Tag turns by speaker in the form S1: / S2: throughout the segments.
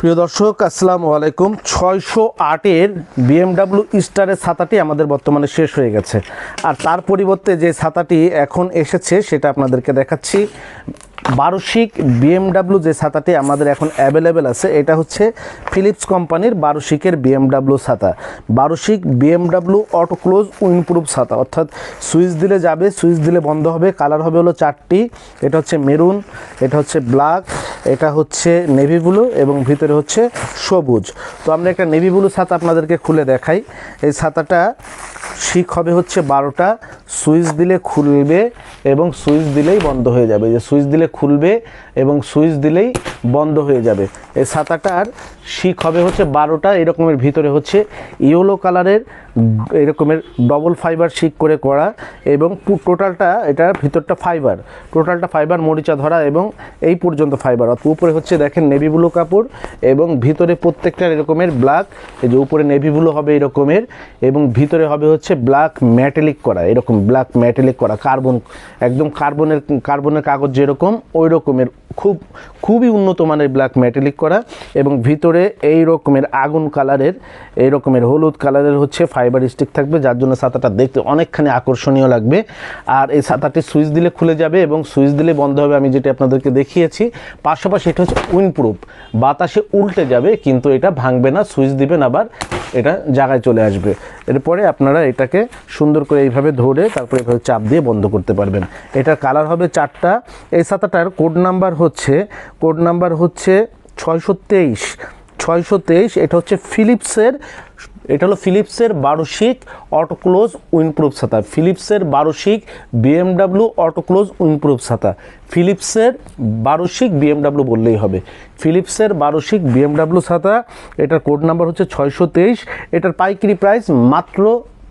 S1: প্রিয় দর্শক, আসসালামু আলাইকুম। ছয়শো আটের বিএমডাব্লিউ স্টারের ছাতাটি আমাদের বর্তমানে শেষ হয়ে গেছে। আর তার পরিবর্তে যে ছাতাটি এখন এসেছে, সেটা আপনাদেরকে দেখাচ্ছি। বারোশিক বিএমডাব্লিউ যে ছাতাটি আমাদের এখন অ্যাভেলেবেল আছে, এটা হচ্ছে ফিলিপস কোম্পানির বারোশিকের বিএমডাব্লিউ ছাতা। বারোশিক বিএমডাব্লিউ অটো ক্লোজ উইনপ্রুফ ছাতা, অর্থাৎ সুইচ দিলে যাবে, সুইচ দিলে বন্ধ হবে, কালার হবে হলো চারটি, এটা হচ্ছে মেরুন, এটা হচ্ছে ব্ল্যাক, এটা হচ্ছে নেভি ব্লু এবং ভিতরে হচ্ছে সবুজ। তো আমরা একটা নেভি ব্লু ছাতা আপনাদেরকে খুলে দেখাই। এই ছাতাটা শিক হবে হচ্ছে বারোটা, সুইচ দিলে খুলবে এবং সুইচ দিলেই বন্ধ হয়ে যাবে। যে সুইচ দিলে খুলবে এবং সুইচ দিলেই বন্ধ হয়ে যাবে। এই ছাতাটার শিক হবে হচ্ছে বারোটা, এরকমের ভিতরে হচ্ছে ইয়েলো কালারের, এরকমের ডবল ফাইবার শিক করে করা এবং টোটালটা এটার ভিতরটা ফাইবার টোটালটা ফাইবার মরিচা ধরা এবং এই পর্যন্ত ফাইবার উপরে হচ্ছে দেখেন নেভি ব্লু কাপড় এবং ভিতরে প্রত্যেকটার এরকমের ব্ল্যাক এই যে উপরে নেভি ব্লু হবে এরকমের এবং ভিতরে হবে হচ্ছে ব্ল্যাক ম্যাটেলিক করা, এরকম ব্ল্যাক ম্যাটেলিক করা কার্বন একদম কার্বনের কার্বনের কাগজ যেরকম ওই রকমের খুব, খুবই উন্নত মানের ব্ল্যাক ম্যাটেলিক করা এবং ভিতরে এই রকমের আগুন কালারের এই রকমের হলুদ কালারের হচ্ছে ফাইবার স্টিক থাকবে, যার জন্য ছাতাটা দেখতে অনেকখানি আকর্ষণীয় লাগবে। আর এই ছাতাটি সুইচ দিলে খুলে যাবে এবং সুইচ দিলে বন্ধ হবে, আমি যেটা আপনাদেরকে দেখিয়েছি। পাশাপাশি এটা হচ্ছে উইনপ্রুফ বাতাসে উল্টে যাবে, কিন্তু এটা ভাঙবে না সুইচ দিবেন আবার এটা জায়গায় চলে আসবে। এরপরে আপনারা এটাকে সুন্দর করে এইভাবে ধরে তারপরে এভাবে চাপ দিয়ে বন্ধ করতে পারবেন। এটার কালার হবে চারটা। এই ছাতাটার কোড নাম্বার হচ্ছে কোড নাম্বার হচ্ছে ছয়শো তেইশ। ছয়শো তেইশ, এটা হচ্ছে ফিলিপসের এটা হলো ফিলিপসের বারোশিক অটোক্লোজ উইনপ্রুফ ছাতা। ফিলিপসের বারোশিক বিএমডাব্লিউ অটোক্লোজ উইনপ্রুফ ছাতা। ফিলিপসের বারোশিক বিএমডাব্লিউ বললেই হবে। ফিলিপসের বারোশিক বিএমডাব্লিউ ছাতা, এটার কোড নাম্বার হচ্ছে ছয়শো তেইশ। এটার পাইকারি প্রাইস মাত্র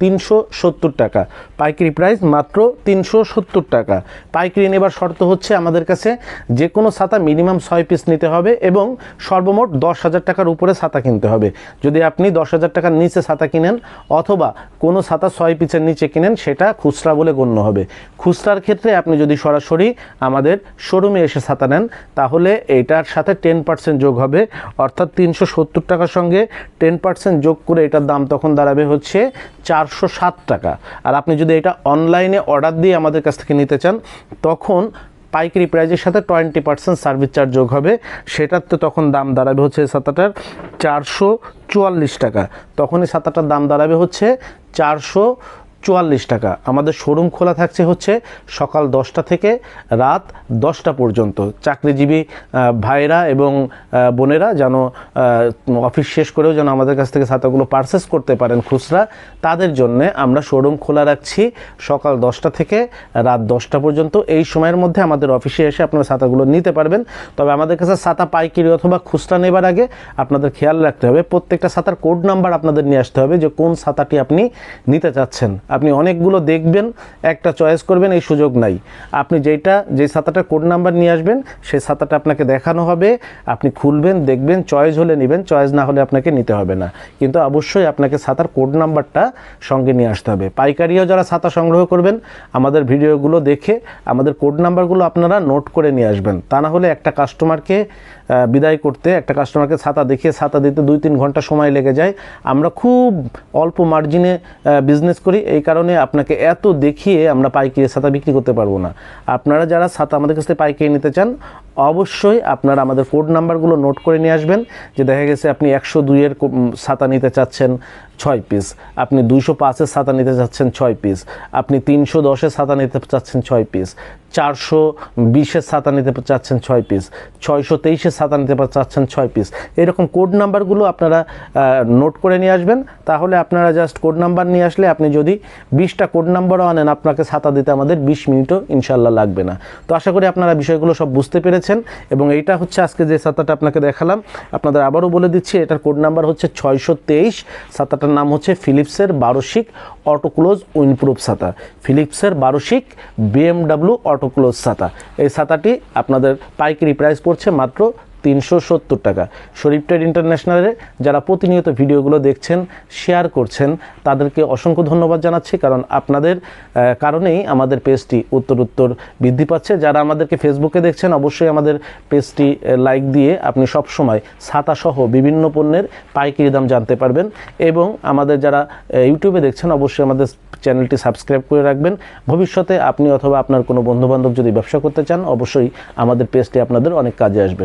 S1: তিনশো সত্তর টাকা। পাইকারি প্রাইস মাত্র তিনশো সত্তর টাকা। পাইকারি নেবার শর্ত হচ্ছে আমাদের কাছে যে কোনো ছাতা মিনিমাম ছয় পিস নিতে হবে এবং সর্বমোট দশ হাজার টাকার উপরে ছাতা কিনতে হবে। যদি আপনি দশ হাজার টাকার নিচে ছাতা কিনেন অথবা কোনো ছাতা ছয় পিসের নিচে কিনেন, সেটা খুচরা বলে গণ্য হবে। খুচরার ক্ষেত্রে আপনি যদি সরাসরি আমাদের শোরুমে এসে ছাতা নেন, তাহলে এটার সাথে টেন পার্সেন্ট যোগ হবে। অর্থাৎ তিনশো সত্তর টাকার সঙ্গে টেন পার্সেন্ট যোগ করে এটার দাম তখন দাঁড়াবে হচ্ছে চারশো সাত টাকা। আর আপনি যদি এটা অনলাইনে অর্ডার দিয়ে আমাদের কাছ থেকে নিতে চান, তখন পাইকারি প্রাইজের সাথে টোয়েন্টি পার্সেন্ট সার্ভিস চার্জ যোগ হবে। সেটার তো তখন দাম দাঁড়াবে হচ্ছে এই ছাতাটার চারশো চুয়াল্লিশ টাকা। তখন এই ছাতাটার দাম দাঁড়াবে হচ্ছে চারশো চুয়াল্লিশ টাকা। আমাদের শোরুম খোলা থাকছে হচ্ছে সকাল দশটা থেকে রাত দশটা পর্যন্ত। চাকরিজীবী ভাইরা এবং বোনেরা যেন অফিস শেষ করেও যেন আমাদের কাছ থেকে ছাতাগুলো পারচেস করতে পারেন খুচরা, তাদের জন্যে আমরা শোরুম খোলা রাখছি সকাল দশটা থেকে রাত দশটা পর্যন্ত। এই সময়ের মধ্যে আমাদের অফিসে এসে আপনারা ছাতাগুলো নিতে পারবেন। তবে আমাদের কাছে ছাতা পাইকারি অথবা খুচরা নেবার আগে আপনাদের খেয়াল রাখতে হবে, প্রত্যেকটা ছাতার কোড নাম্বার আপনাদের নিয়ে আসতে হবে যে কোন ছাতাটি আপনি নিতে চাচ্ছেন। আপনি অনেকগুলো দেখবেন, একটা চয়েস করবেন, এই সুযোগ নাই। আপনি যেটা যে ছাতাটা কোড নাম্বার নিয়ে আসবেন সেই ছাতাটা আপনাকে দেখানো হবে, আপনি খুলবেন, দেখবেন, চয়েস হলে নেবেন, চয়েস না হলে আপনাকে নিতে হবে না। কিন্তু অবশ্যই আপনাকে ছাতার কোড নাম্বারটা সঙ্গে নিয়ে আসতে হবে। পাইকারিও যারা ছাতা সংগ্রহ করবেন, আমাদের ভিডিওগুলো দেখে, আমাদের কোড নাম্বারগুলো আপনারা নোট করে নিয়ে আসবেন। তা না হলে একটা কাস্টমারকে বিদায় করতে, একটা কাস্টমারকে ছাতা দেখিয়ে ছাতা দিতে দুই তিন ঘণ্টা সময় লেগে যায়। আমরা খুব অল্প মার্জিনে বিজনেস করি, এই কারণে আপনাকে এত দেখিয়ে আমরা পাইকারি ছাতা বিক্রি করতে পারব না। আপনারা যারা ছাতা আমাদের কাছ থেকে পাইকারি নিতে চান অবশ্যই আপনারা আমাদের কোড নাম্বারগুলো নোট করে নিয়ে আসবেন, যে দেখা গেছে আপনি একশো দুইয়ের ছাতা নিতে চাচ্ছেন ছয় পিস আপনি দুইশো পাঁচের ছাতা নিতে চাচ্ছেন ছয় পিস আপনি তিনশো দশের ছাতা নিতে চাচ্ছেন ছয় পিস চারশো বিশের ছাতা নিতে চাচ্ছেন ছয় পিস ছয়শো তেইশের ছাতা নিতে চাচ্ছেন ছয় পিস এরকম কোড নাম্বারগুলো আপনারা নোট করে নিয়ে আসবেন, তাহলে আপনারা জাস্ট কোড নাম্বার নিয়ে আসলে আপনি যদি বিশটা কোড নাম্বারও আনেন, আপনাকে ছাতা দিতে আমাদের বিশ মিনিটও ইনশাল্লাহ লাগবে না। তো আশা করি আপনারা বিষয়গুলো সব বুঝতে পেরেছেন। এবং এইটা হচ্ছে আজকে যে সাতাটা আপনাকে দেখালাম, আপনাদের আবারও বলে দিচ্ছি, এটার কোড নাম্বার হচ্ছে ছয়শো তেইশ নাম হচ্ছে ফিলিপসের বারোশিক অটোক্লোজ উইনপ্রুফ ছাতা। ফিলিপসের বারোশিক বিএমডাব্লিউ অটোক্লোজ ছাতা। এই ছাতাটি আপনাদের পাইকারি প্রাইস পড়ছে মাত্র তিনশো সত্তর টাকা। শরীফ ট্রেড ইন্টারন্যাশনালে যারা প্রতিনিয়ত ভিডিওগুলো দেখছেন, শেয়ার করছেন, তাদেরকে অসংখ্য ধন্যবাদ জানাচ্ছি কারণ আপনাদের কারণেই আমাদের পেজটি উত্তর উত্তর বৃদ্ধি পাচ্ছে। যারা আমাদেরকে ফেসবুকে দেখছেন, অবশ্যই আমাদের পেজটি লাইক দিয়ে আপনি সব সময় ছাতা সহ বিভিন্ন পণ্যের পাইকারি দাম জানতে পারবেন এবং আমাদের যারা ইউটিউবে দেখছেন, অবশ্যই আমাদের চ্যানেলটি সাবস্ক্রাইব করে রাখবেন। ভবিষ্যতে আপনি অথবা আপনার কোনো বন্ধুবান্ধব যদি ব্যবসা করতে চান, অবশ্যই আমাদের পেজটি আপনাদের অনেক কাজে আসবে।